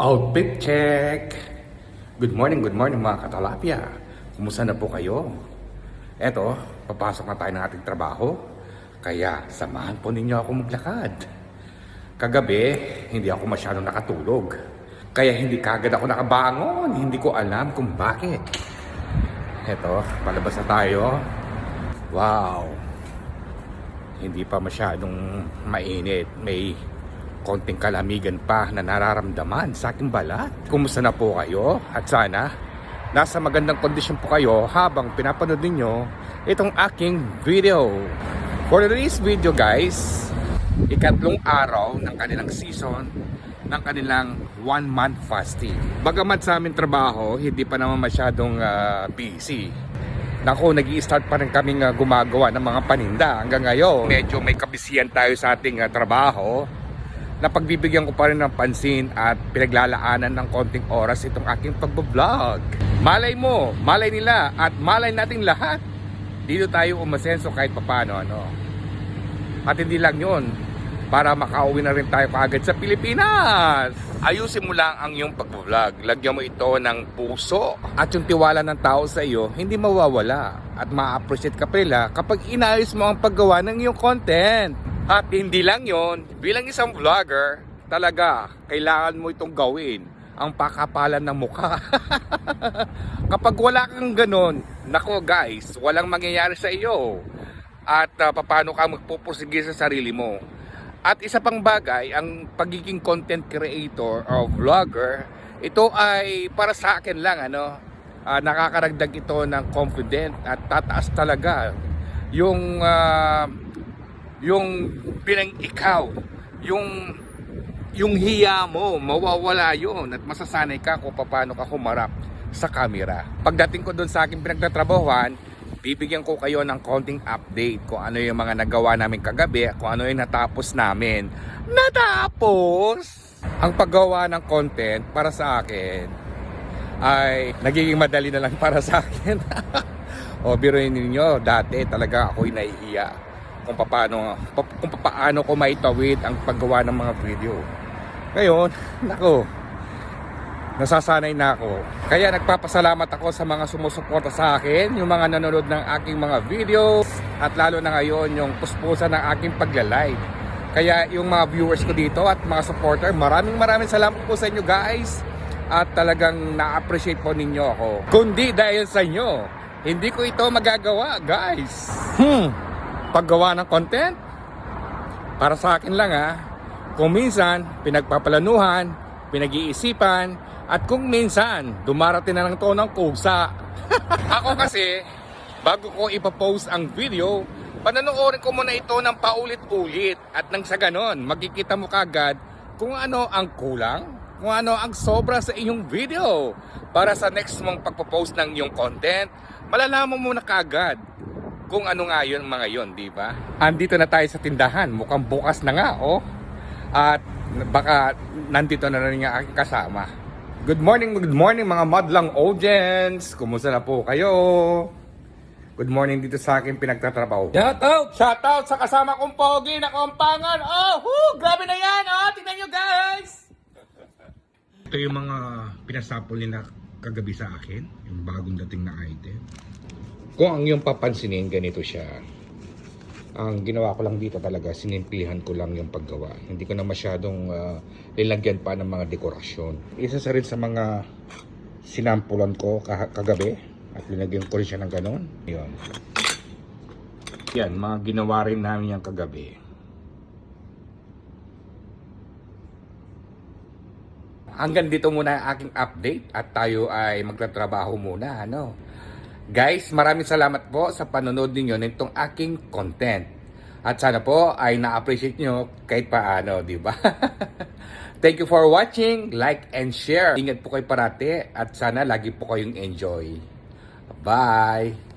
Outfit check! Good morning, good morning mga katalapia. Kumusta na po kayo? Eto, papasok na tayo ng ating trabaho. Kaya samahan po ninyo ako maglakad. Kagabi, hindi ako masyadong nakatulog. Kaya hindi kagad ako nakabangon. Hindi ko alam kung bakit. Eto, palabas na tayo. Wow! Hindi pa masyadong mainit. May konting kalamigan pa na nararamdaman sa aking balat. Kumusta na po kayo? At sana, nasa magandang kondisyon po kayo habang pinapanood ninyo itong aking video. For today's video guys, ikatlong araw ng kanilang season ng kanilang one month fasting. Bagamat sa aming trabaho, hindi pa naman masyadong ah, busy. Nako, nag start pa rin kaming ah, gumagawa ng mga paninda hanggang ngayon. Medyo may kabisiyan tayo sa ating ah, trabaho na pagbibigyan ko pa rin ng pansin at pinaglalaanan ng konting oras itong aking pagbablog. Malay mo, malay nila at malay nating lahat. Dito tayo umasenso kahit papano. Ano. At hindi lang yun, para makauwi na rin tayo kaagad sa Pilipinas. Ayusin mo lang ang iyong pagbablog. Lagyan mo ito ng puso. At yung tiwala ng tao sa iyo, hindi mawawala. At ma-appreciate ka pa nila kapag inayos mo ang paggawa ng iyong content. At hindi lang yon, bilang isang vlogger, talaga, kailangan mo itong gawin. Ang pakapalan ng mukha. kapag wala kang ganon, nako guys, walang mangyayari sa iyo. At uh, paano ka magpupursige sa sarili mo. At isa pang bagay, ang pagiging content creator o vlogger, ito ay para sa akin lang ano, ah, nakakaragdag ito ng confident at tataas talaga yung ah, yung pinang ikaw, yung yung hiya mo, mawawala yon at masasanay ka kung paano ka humarap sa camera. Pagdating ko doon sa aking pinagtatrabahuan, bibigyan ko kayo ng konting update kung ano yung mga nagawa namin kagabi, kung ano yung natapos namin. Natapos! Ang paggawa ng content para sa akin ay nagiging madali na lang para sa akin. o biruin ninyo, dati talaga ako'y nahihiya kung paano, kung paano ko maitawid ang paggawa ng mga video. Ngayon, nako, nasasanay na ako. Kaya nagpapasalamat ako sa mga sumusuporta sa akin, yung mga nanonood ng aking mga videos, at lalo na ngayon yung puspusa ng aking pagla-live. Kaya yung mga viewers ko dito at mga supporter, maraming maraming salamat po sa inyo guys. At talagang na-appreciate po ninyo ako. Kundi dahil sa inyo, hindi ko ito magagawa guys. Hmm, paggawa ng content, para sa akin lang ha. Kung minsan, pinagpapalanuhan, pinag-iisipan, at kung minsan, dumarating na lang to ng kusa. Ako kasi, bago ko ipapost ang video, pananoorin ko muna ito ng paulit-ulit. At nang sa ganon, magkikita mo kagad kung ano ang kulang, kung ano ang sobra sa iyong video. Para sa next mong pagpapost ng iyong content, malalaman mo na kagad kung ano nga yun mga yun, di ba? Andito na tayo sa tindahan, mukhang bukas na nga, oh. At baka nandito na rin yung aking kasama. Good morning, good morning mga madlang audience. Kumusta na po kayo? Good morning dito sa aking pinagtatrabaho. Shout out! Shout out sa kasama kong pogi na kompangan. Oh, whoo, grabe na yan. Oh, tingnan nyo guys. Ito yung mga pinasapol nila kagabi sa akin. Yung bagong dating na item. Kung ang iyong papansinin, ganito siya. Ang ginawa ko lang dito talaga, sinimplihan ko lang yung paggawa. Hindi ko na masyadong ah, nilagyan pa ng mga dekorasyon. Isa sa rin sa mga sinampulan ko kagabi at linagyan ko rin siya ng ganon. Yun. Yan, mga ginawa rin namin yung kagabi. Hanggang dito muna ang aking update at tayo ay magtatrabaho muna. Ano? Guys, maraming salamat po sa panonood ninyo nitong aking content. At sana po ay na-appreciate nyo kahit paano, di ba? Thank you for watching, like and share. Ingat po kayo parati at sana lagi po kayong enjoy. Bye!